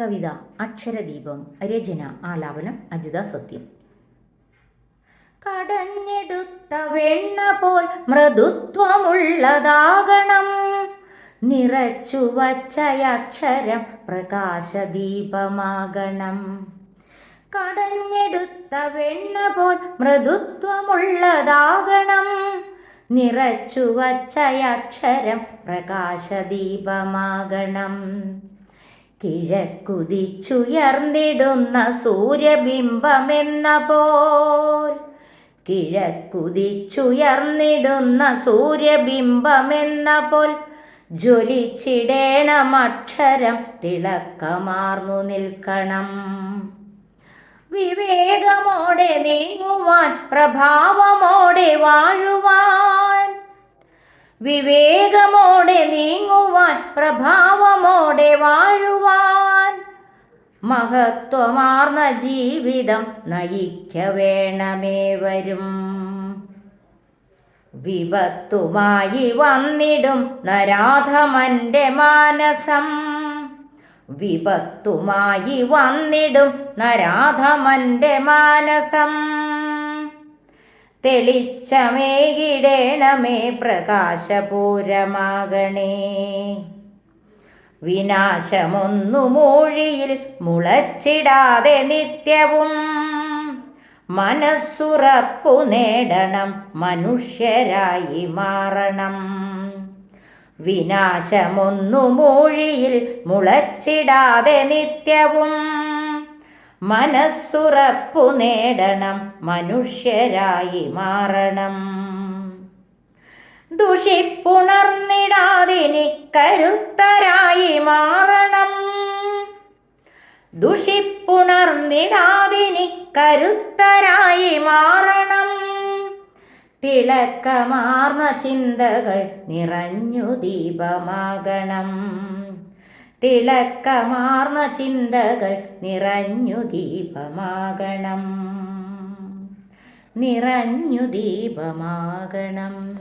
കവിത അക്ഷരദീപം രചന ആലാപനം അജിത സത്യം. കടഞ്ഞെടുത്ത വെണ്ണ പോൽ മൃദുത്വമുള്ളതാകണം. നിറച്ചു വച്ചയക്ഷരം പ്രകാശദീപമാകണം. കടഞ്ഞെടുത്ത വെണ്ണ പോൽ മൃദുത്വമുള്ളതാകണം. നിറച്ചു വച്ചയക്ഷരം പ്രകാശദീപമാകണം. കിഴക്കുതിച്ചുയർന്നിടുന്ന സൂര്യബിംബമെന്ന പോൽ കിഴക്കുതിച്ചുയർന്നിടുന്ന സൂര്യബിംബമെന്ന പോൽ ജ്വലിച്ചിടേണമക്ഷരം തിളക്കമാർന്നു നിൽക്കണം. വിവേകമോടെ നീങ്ങുവാൻ പ്രഭാവമോടെ വാഴുവാൻ. വിവേകമോടെ നീങ്ങുവാൻ പ്രഭാവമോടെ വാഴുവാൻ മഹത്വമാർന്ന ജീവിതം നയിക്ക വേണമേ വരും. വിപത്തുമായി വന്നിടും നരാധമന്റെ മാനസം. വിപത്തുമായി വന്നിടും നരാധമന്റെ മാനസം. തെളിച്ചമേകിടേണമേ പ്രകാശപൂരമാകണേ. വിനാശമൊന്നു മൂഴിയിൽ മുളച്ചിടാതെ നിത്യവും. മനസ്സുറപ്പു നേടണം മനുഷ്യരായി മാറണം. വിനാശമൊന്നു മൂഴിയിൽ മുളച്ചിടാതെ നിത്യവും. മനസ്സുറപ്പു നേടണം മനുഷ്യരായി മാറണം. ദുഷിപ്പുണർന്നിടാതിനി കരുത്തരായി മാറണം. ദുഷിപ്പുണർന്നിടാതെ കരുത്തരായി മാറണം. തിളക്കമാർന്ന ചിന്തകൾ നിറഞ്ഞു ദീപമാകണം. തിളക്കമാർന്ന ചിന്തകൾ നിറഞ്ഞു ദീപമാകണം. നിറഞ്ഞു ദീപമാകണം.